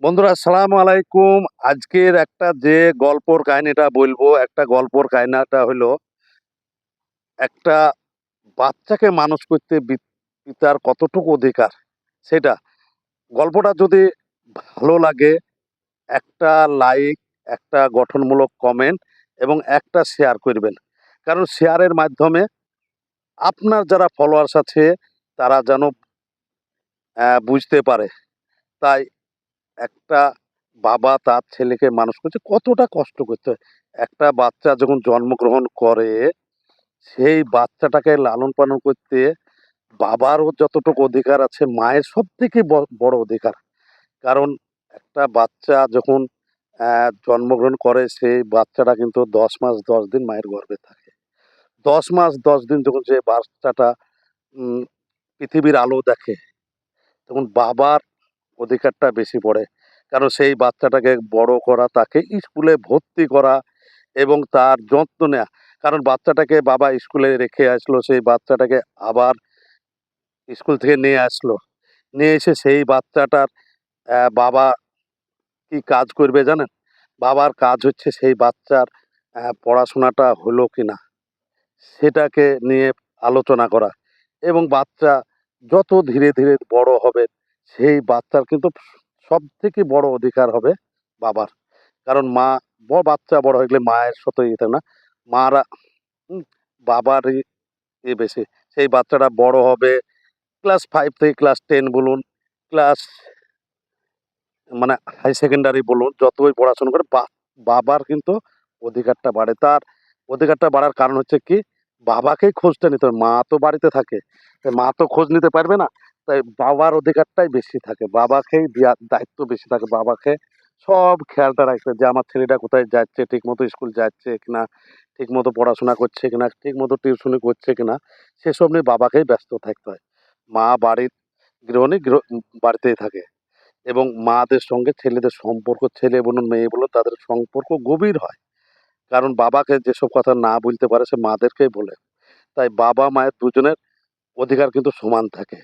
বন্ধুরা, আসসালামু আলাইকুম। আজকের একটা যে গল্পর কাহিনীটা বলব, একটা গল্পর কাহিনীটা হলো একটা বাচ্চাকে মানুষ করতে পিতার কতটুকু অধিকার, সেটা। গল্পটা যদি ভালো লাগে, একটা লাইক, একটা গঠনমূলক কমেন্ট এবং একটা শেয়ার করবেন। কারণ শেয়ারের মাধ্যমে আপনার যারা ফলোয়ার্স আছে, তারা যেন বুঝতে পারে। তাই একটা বাবা তার ছেলেকে মানুষ করছে, কতটা কষ্ট করতে হয়। একটা বাচ্চা যখন জন্মগ্রহণ করে, সেই বাচ্চাটাকে লালন পালন করতে বাবারও যতটুকু অধিকার আছে, মায়ের সব থেকে বড় অধিকার। কারণ একটা বাচ্চা যখন জন্মগ্রহণ করে, সেই বাচ্চাটা কিন্তু দশ মাস দশ দিন মায়ের গর্ভে থাকে। দশ মাস দশ দিন যখন যে বাচ্চাটা পৃথিবীর আলো দেখে, তখন বাবার অধিকারটা বেশি পড়ে। কারণ সেই বাচ্চাটাকে বড় করা, তাকে স্কুলে ভর্তি করা এবং তার যত্ন নেওয়া কারণ বাচ্চাটাকে বাবা স্কুলে রেখে আসলো, সেই বাচ্চাটাকে আবার স্কুল থেকে নিয়ে আসলো। নিয়ে এসে সেই বাচ্চাটার বাবা কি কাজ করবে জানেন? বাবার কাজ হচ্ছে সেই বাচ্চার পড়াশোনাটা হলো কি না সেটাকে নিয়ে আলোচনা করা। এবং বাচ্চা যত ধীরে ধীরে বড় হবে সেই বাচ্চার কিন্তু সব থেকে বড় অধিকার হবে বাবার। কারণ মা বড় বাচ্চা বড় হয়ে গেলে মায়ের সাথে ইয়ে থাকে না। মারা হুম, বাবারই এ বেশি। সেই বাচ্চাটা বড় হবে ক্লাস ফাইভ থেকে ক্লাস টেন বলুন ক্লাস মানে হাই সেকেন্ডারি বলুন যতই পড়াশোনা করে বাবার কিন্তু অধিকারটা বাড়ে। তার অধিকারটা বাড়ার কারণ হচ্ছে কি বাবাকেই খোঁজটা নিতে হবে। মা তো বাড়িতে থাকে মা তো খোঁজ নিতে পারবে না। তাই বাবার অধিকারটাই বেশি থাকে। বাবাকেই দায়িত্ব বেশি থাকে। বাবাকে সব খেয়ালটা রাখতে যে আমার ছেলেটা কোথায় যাচ্ছে ঠিক মতো স্কুল যাচ্ছে কিনা ঠিক মতো পড়াশোনা করছে কিনা ঠিক মতো টিউশনি করছে কিনা, সেসব নিয়ে বাবাকেই ব্যস্ত থাকতে হয়। মা বাড়ির গৃহিণী গৃহ, বাড়িতেই থাকে এবং মাদের সঙ্গে ছেলেদের সম্পর্ক, ছেলে বলুন, মেয়ে বলুন, তাদের সম্পর্ক গভীর হয়। কারণ বাবাকে যেসব কথা না বলতে পারে সে মাদেরকেই বলে। তাই বাবা মায়ের দুজনের অধিকার কিন্তু সমান থাকে।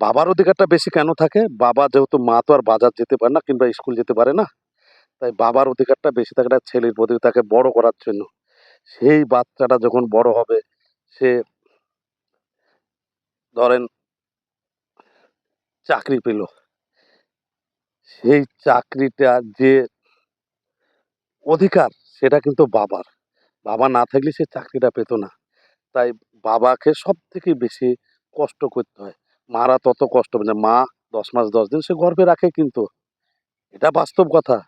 বাবার অধিকারটা বেশি কেন থাকে? বাবা যেহেতু মা তো আর বাজার যেতে পারে না কিংবা স্কুল যেতে পারে না, তাই বাবার অধিকারটা বেশি থাকে না ছেলের প্রতি তাকে বড় করার জন্য। সেই বাচ্চাটা যখন বড় হবে, সে ধরেন চাকরি পেল। সেই চাকরিটা যে অধিকার, সেটা কিন্তু বাবার। বাবা না থাকলে সে চাকরিটা পেতো না। তাই বাবাকে সব থেকে বেশি কষ্ট করতে হয়। মারা তত কষ্ট মানে মা দশ মাস, দশ দিন সে গর্ভে রাখে কিন্তু। এটা বাস্তব কথা।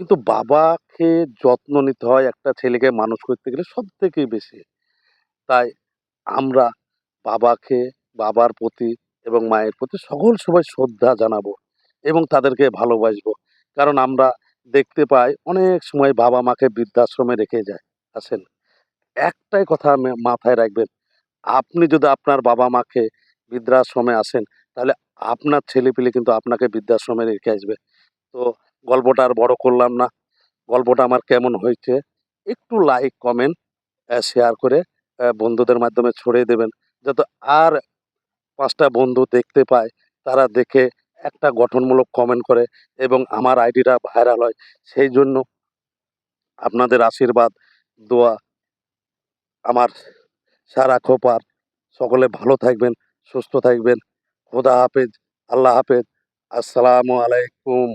কিন্তু বাবাকে যত্ন নিতে হয় একটা ছেলেকে মানুষ করতে গেলে সব থেকে বেশি। তাই আমরা বাবাকে, বাবার প্রতি এবং মায়ের প্রতি সকল সবাই শ্রদ্ধা জানাব এবং তাদেরকে ভালোবাসবো। কারণ আমরা দেখতে পাই অনেক সময় বাবা মাকে বৃদ্ধাশ্রমে রেখে যায়, আসেন। একটাই কথা মাথায় রাখবেন, আপনি যদি আপনার বাবা মাকে বৃদ্ধাশ্রমে আসেন, তাহলে আপনার ছেলেপিলে কিন্তু আপনাকে বৃদ্ধাশ্রমে রেখে আসবে। তো গল্পটা আর বড় করলাম না। গল্পটা আমার কেমন হয়েছে, একটু লাইক কমেন্ট শেয়ার করে বন্ধুদের মাধ্যমে ছড়িয়ে দেবেন, যাতে আর পাঁচটা বন্ধু দেখতে পায়, তারা দেখে একটা গঠনমূলক কমেন্ট করে এবং আমার আইডিটা ভাইরাল হয়। সেই জন্য আপনাদের আশীর্বাদ, দোয়া, আমার সারা খোপার, সকলে ভালো থাকবেন। সুস্থ থাকবেন। খোদা হাফেজ আল্লাহ হাফেজ। আসসালামু আলাইকুম।